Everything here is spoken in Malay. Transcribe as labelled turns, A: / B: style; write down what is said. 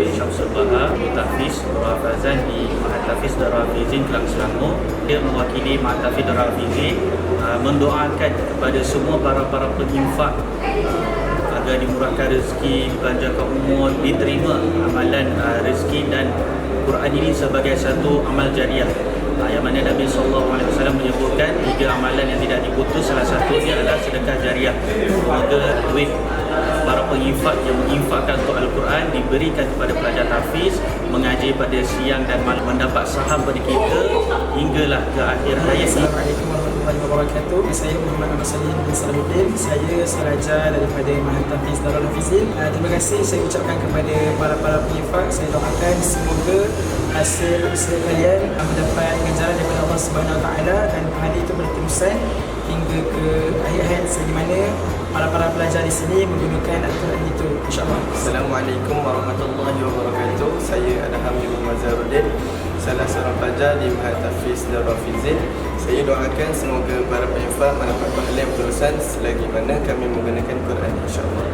A: Dewi Syamsul Baha Mutafis Dora Fazan di Mahatafis Dora Fizin Kelang Selangor. Dia mewakili Mahatafis Dora Fizin uh, Mendoakan kepada semua para-para penyimpah uh, Agar dimurahkan rezeki, dipanjangkan umur Diterima amalan uh, rezeki dan Quran ini sebagai satu amal jariah. Uh, yang mana Nabi SAW menyebutkan Tiga amalan yang tidak diputus Salah satunya adalah sedekah jariah. Maka duit penginfak yang menginfakkan untuk Al-Quran diberikan kepada pelajar tahfiz mengaji pada siang dan malam mendapat saham pada kita hinggalah ke akhir hayat.
B: Assalamualaikum warahmatullahi wabarakatuh. Saya Muhammad Ahmad Salim bin Salahuddin. Saya pelajar daripada Mahat Tafiz Darul Hafizin. Uh, terima kasih saya ucapkan kepada para-para penyifak. Saya doakan semoga hasil usaha kalian mendapat ganjaran daripada Allah Subhanahu Wa Taala dan pahala itu berterusan hingga ke akhir hayat di mana para-para pelajar di sini menggunakan Al-Quran itu insyaAllah.
C: Assalamualaikum warahmatullahi wabarakatuh. Saya Adham bin Mazaruddin, salah seorang pelajar di Mahat Tafiz Darul Hafizin. Saya doakan semoga para penyifat mendapat pahala yang berterusan selagi mana kami menggunakan Quran insya-Allah.